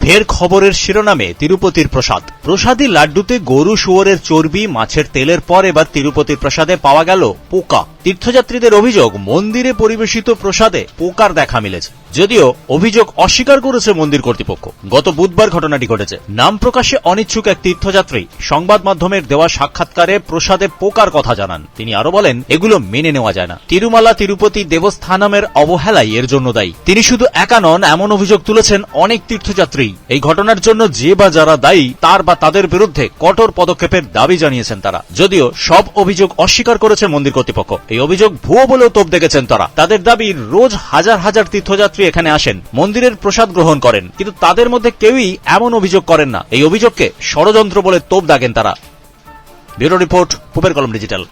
ফের খবরের শিরোনামে তিরুপতির প্রসাদ। প্রসাদী লাড্ডুতে গরু শুয়োরের চর্বি, মাছের তেলের পর এবার তিরুপতির প্রসাদে পাওয়া গেল পোকা। তীর্থযাত্রীদের অভিযোগ, মন্দিরে পরিবেশিত প্রসাদে পোকার দেখা মিলেছে। যদিও অভিযোগ অস্বীকার করেছে মন্দির কর্তৃপক্ষ। গত বুধবার ঘটনাটি ঘটেছে। নাম প্রকাশে অনিচ্ছুক এক তীর্থযাত্রী সংবাদ মাধ্যমের দেওয়া সাক্ষাৎকারে প্রসাদে পোকার কথা জানান। তিনি আরও বলেন, এগুলো মেনে নেওয়া যায় না। তিরুমালা তিরুপতি দেবস্থানমের অবহেলাই এর জন্য দায়ী। তিনি শুধু একা নন, এমন অভিযোগ তুলেছেন অনেক তীর্থযাত্রী। এই ঘটনার জন্য যে বা যারা দায়ী, তার বা তাদের বিরুদ্ধে কঠোর পদক্ষেপের দাবি জানিয়েছেন তারা। যদিও সব অভিযোগ অস্বীকার করেছে মন্দির কর্তৃপক্ষ। এই অভিযোগ ভুয়ো বলেও তোপ দেখেছেন তারা। তাদের দাবি, রোজ হাজার হাজার তীর্থযাত্রী এখানে আসেন, মন্দিরের প্রসাদ গ্রহণ করেন, কিন্তু তাদের মধ্যে কেউই এমন অভিযোগ করেন না। এই অভিযোগকে ষড়যন্ত্র বলে তোপ দাগেন তারা। ব্যুরো রিপোর্ট, পুপের কলম ডিজিটাল।